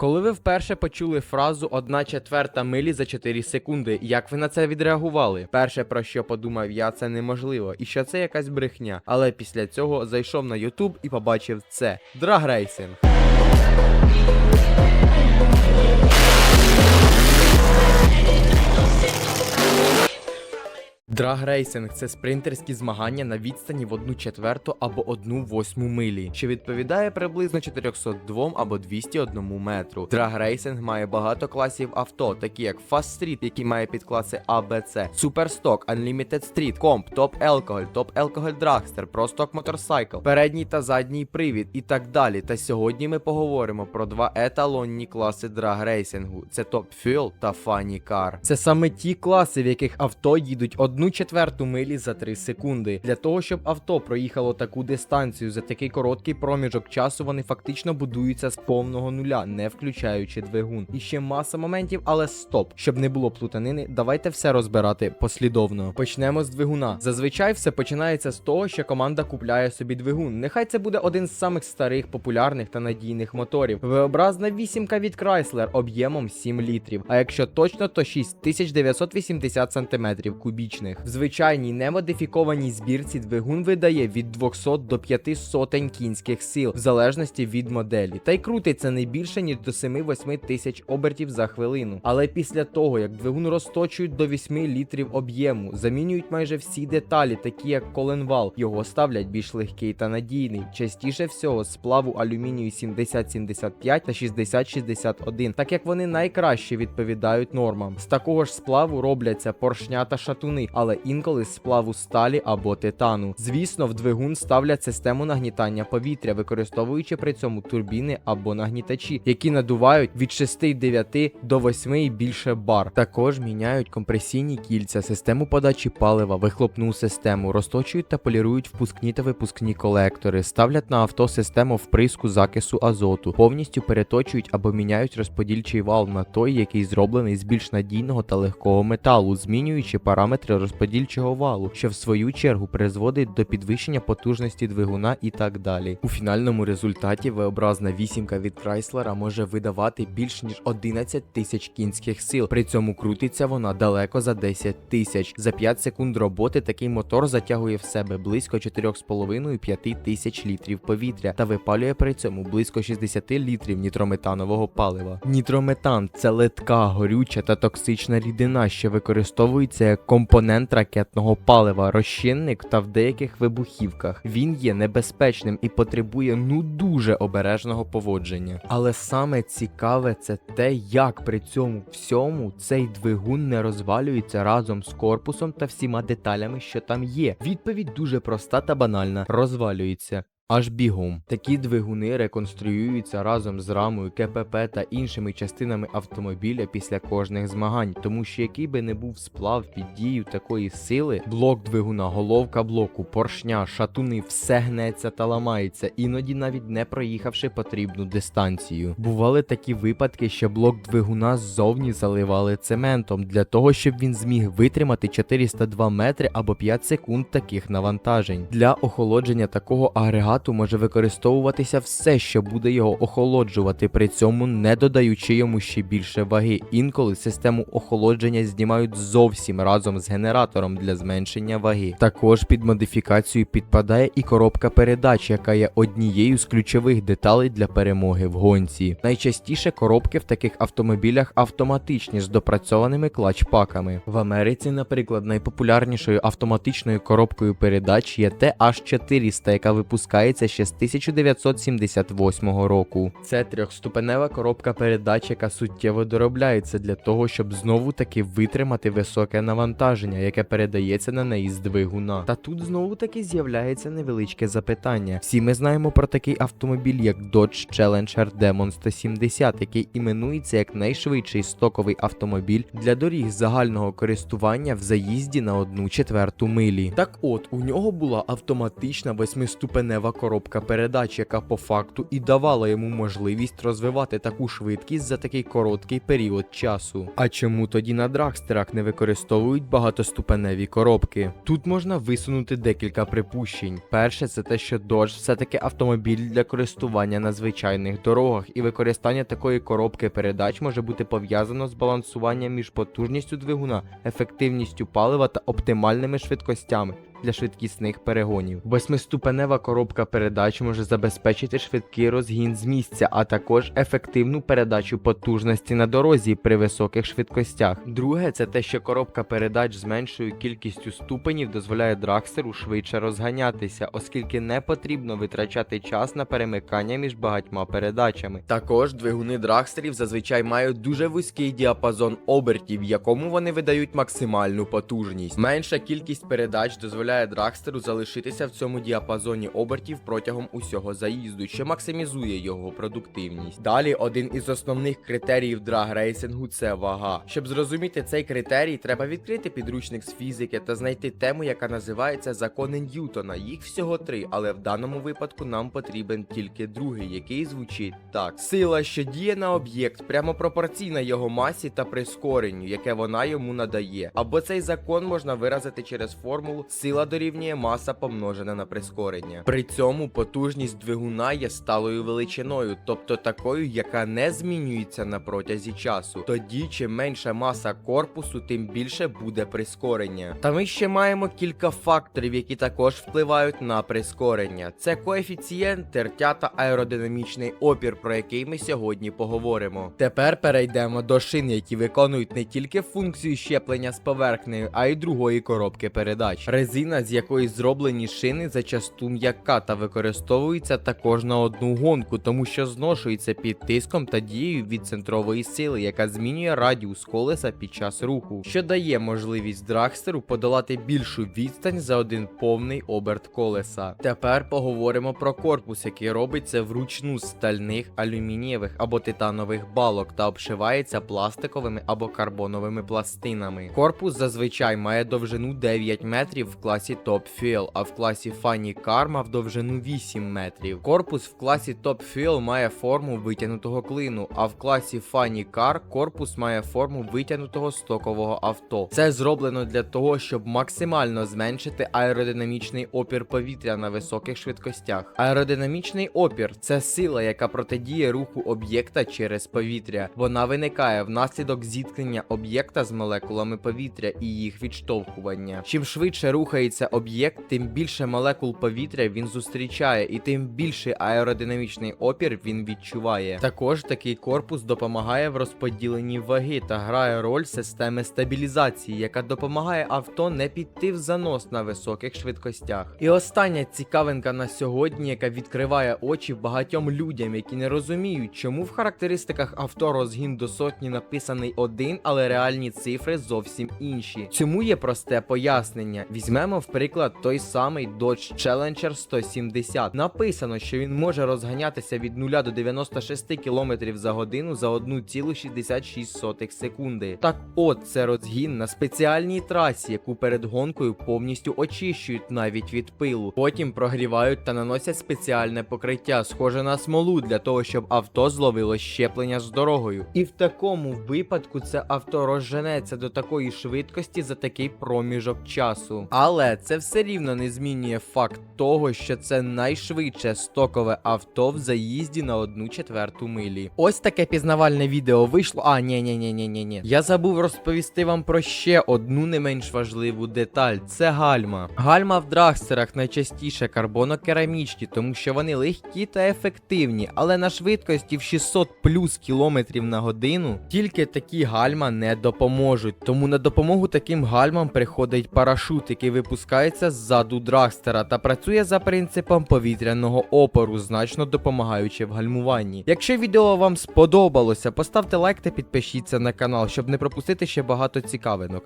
Коли ви вперше почули фразу «одна четверта милі за 4 секунди, як ви на це відреагували? Перше про що подумав я, це неможливо, і що це якась брехня. Але після цього зайшов на YouTube і побачив це драгрейсинг. Драгрейсинг це спринтерські змагання на відстані в 1 четверту або 1 восьму милі, що відповідає приблизно 402 або 201 метру. Драгрейсинг має багато класів авто, такі як Fast Street, який має підкласи А, Б, С, Superstock, Unlimited Street, Comp, Top Alcohol, Top Alcohol Dragster, Pro Stock Motorcycle, передній та задній привід і так далі. Та сьогодні ми поговоримо про два еталонні класи драгрейсингу: це Top Fuel та Funny Car. Це саме ті класи, в яких авто їдуть одну четверту милі за 3 секунди. Для того, щоб авто проїхало таку дистанцію за такий короткий проміжок часу, вони фактично будуються з повного нуля, не включаючи двигун. І ще маса моментів, але стоп, щоб не було плутанини, давайте все розбирати послідовно. Почнемо з двигуна. Зазвичай все починається з того, що команда купляє собі двигун. Нехай це буде один з самих старих, популярних та надійних моторів. V-образна вісімка від Chrysler об'ємом 7 літрів. А якщо точно, то 6980 см кубічних. В звичайній немодифікованій збірці двигун видає від 200 до 5 сотень кінських сил, в залежності від моделі. Та й крутиться не більше, ніж до 7-8 тисяч обертів за хвилину. Але після того, як двигун розточують до 8 літрів об'єму, замінюють майже всі деталі, такі як коленвал, його ставлять більш легкий та надійний. Частіше всього з сплаву алюмінію 7075 та 6061, так як вони найкраще відповідають нормам. З такого ж сплаву робляться поршня та шатуни, але інколи з сплаву сталі або титану. Звісно, в двигун ставлять систему нагнітання повітря, використовуючи при цьому турбіни або нагнітачі, які надувають від 6,9 до 8 і більше бар. Також міняють компресійні кільця, систему подачі палива, вихлопну систему, розточують та полірують впускні та випускні колектори, ставлять на авто систему вприску закису азоту, повністю переточують або міняють розподільчий вал на той, який зроблений з більш надійного та легкого металу, змінюючи параметри розподільчого валу, що в свою чергу призводить до підвищення потужності двигуна і так далі. У фінальному результаті V-образна вісімка від Chrysler може видавати більш ніж 11 тисяч кінських сил. При цьому крутиться вона далеко за 10 тисяч. За 5 секунд роботи такий мотор затягує в себе близько 4,5-5 тисяч літрів повітря та випалює при цьому близько 60 літрів нітрометанового палива. Нітрометан це литка, горюча та токсична рідина, що використовується як компонент ракетного палива, розчинник та в деяких вибухівках. Він є небезпечним і потребує ну дуже обережного поводження. Але саме цікаве це те, як при цьому всьому цей двигун не розвалюється разом з корпусом та всіма деталями, що там є. Відповідь дуже проста та банальна: розвалюється. Аж бігом. Такі двигуни реконструюються разом з рамою, КПП та іншими частинами автомобіля після кожних змагань, тому що який би не був сплав під дією такої сили, блок двигуна, головка блоку, поршня, шатуни, все гнеться та ламається, іноді навіть не проїхавши потрібну дистанцію. Бували такі випадки, що блок двигуна ззовні заливали цементом для того, щоб він зміг витримати 402 метри або 5 секунд таких навантажень. Для охолодження такого агрегату може використовуватися все, що буде його охолоджувати, при цьому не додаючи йому ще більше ваги. Інколи систему охолодження знімають зовсім разом з генератором для зменшення ваги. Також під модифікацію підпадає і коробка передач, яка є однією з ключових деталей для перемоги в гонці. Найчастіше коробки в таких автомобілях автоматичні з допрацьованими клач-паками. В Америці, наприклад, найпопулярнішою автоматичною коробкою передач є TH400, яка випускається ще з 1978 року. Це трьохступенева коробка передач, яка суттєво доробляється для того, щоб знову таки витримати високе навантаження, яке передається на неї з двигуна. Та тут знову таки з'являється невеличке запитання. Всі ми знаємо про такий автомобіль, як Dodge Challenger Demon 170, який іменується як найшвидший стоковий автомобіль для доріг загального користування в заїзді на одну четверту милі. Так от, у нього була автоматична восьмиступенева коробка передач, яка по факту і давала йому можливість розвивати таку швидкість за такий короткий період часу. А чому тоді на драгстерах не використовують багатоступеневі коробки? Тут можна висунути декілька припущень. Перше, це те, що Dodge все-таки автомобіль для користування на звичайних дорогах, і використання такої коробки передач може бути пов'язано з балансуванням між потужністю двигуна, ефективністю палива та оптимальними швидкостями. Для швидкісних перегонів. Восьмиступенева коробка передач може забезпечити швидкий розгін з місця, а також ефективну передачу потужності на дорозі при високих швидкостях. Друге, це те, що коробка передач з меншою кількістю ступенів дозволяє драгстеру швидше розганятися, оскільки не потрібно витрачати час на перемикання між багатьма передачами. Також двигуни драгстерів зазвичай мають дуже вузький діапазон обертів, в якому вони видають максимальну потужність. Менша кількість передач дозволяє драгстеру залишитися в цьому діапазоні обертів протягом усього заїзду, що максимізує його продуктивність. Далі один із основних критеріїв драгрейсингу це вага. Щоб зрозуміти цей критерій, треба відкрити підручник з фізики та знайти тему, яка називається закони Ньютона. Їх всього три, але в даному випадку нам потрібен тільки другий, який звучить так: сила, що діє на об'єкт, прямо пропорційна його масі та прискоренню, яке вона йому надає. Або цей закон можна виразити через формулу сила дорівнює маса помножена на прискорення. При цьому потужність двигуна є сталою величиною, тобто такою, яка не змінюється на протязі часу. Тоді, чим менша маса корпусу, тим більше буде прискорення. Та ми ще маємо кілька факторів, які також впливають на прискорення. Це коефіцієнт, тертя та аеродинамічний опір, про який ми сьогодні поговоримо. Тепер перейдемо до шин, які виконують не тільки функцію щеплення з поверхнею, а й другої коробки передач. Резина, з якої зроблені шини, зачасту м'яка та використовується також на одну гонку, тому що зношується під тиском та дією від центрової сили, яка змінює радіус колеса під час руху, що дає можливість драгстеру подолати більшу відстань за один повний оберт колеса. Тепер поговоримо про корпус, який робиться вручну з стальних, алюмінієвих або титанових балок та обшивається пластиковими або карбоновими пластинами. Корпус зазвичай має довжину 9 метрів в Top Fuel, а в класі Funny Car мав довжину 8 метрів. Корпус в класі Top Fuel має форму витягнутого клину, а в класі Funny Car корпус має форму витягнутого стокового авто. Це зроблено для того, щоб максимально зменшити аеродинамічний опір повітря на високих швидкостях. Аеродинамічний опір це сила, яка протидіє руху об'єкта через повітря. Вона виникає внаслідок зіткнення об'єкта з молекулами повітря і їх відштовхування. Чим швидше рухається об'єкт, тим більше молекул повітря він зустрічає, і тим більший аеродинамічний опір він відчуває. Також такий корпус допомагає в розподіленні ваги та грає роль системи стабілізації, яка допомагає авто не піти в занос на високих швидкостях. І остання цікавинка на сьогодні, яка відкриває очі багатьом людям, які не розуміють, чому в характеристиках авто розгін до сотні написаний один, але реальні цифри зовсім інші. Цьому є просте пояснення. Візьмемо в приклад той самий Dodge Challenger 170. Написано, що він може розганятися від 0 до 96 км за годину за 1,66 секунди. Так от це розгін на спеціальній трасі, яку перед гонкою повністю очищують навіть від пилу. Потім прогрівають та наносять спеціальне покриття, схоже на смолу, для того, щоб авто зловило щеплення з дорогою. І в такому випадку це авто розженеться до такої швидкості за такий проміжок часу. Але це все рівно не змінює факт того, що це найшвидше стокове авто в заїзді на одну четверту милі. Ось таке пізнавальне відео вийшло. А, ні, ні, ні, ні, ні, ні. Я забув розповісти вам про ще одну не менш важливу деталь: це гальма. Гальма в драгстерах найчастіше карбонокерамічні, тому що вони легкі та ефективні, але на швидкості в 600 плюс кілометрів на годину тільки такі гальма не допоможуть. Тому на допомогу таким гальмам приходить парашут, який випускається ззаду драгстера та працює за принципом повітряного опору, значно допомагаючи в гальмуванні. Якщо відео вам сподобалося, поставте лайк та підпишіться на канал, щоб не пропустити ще багато цікавинок.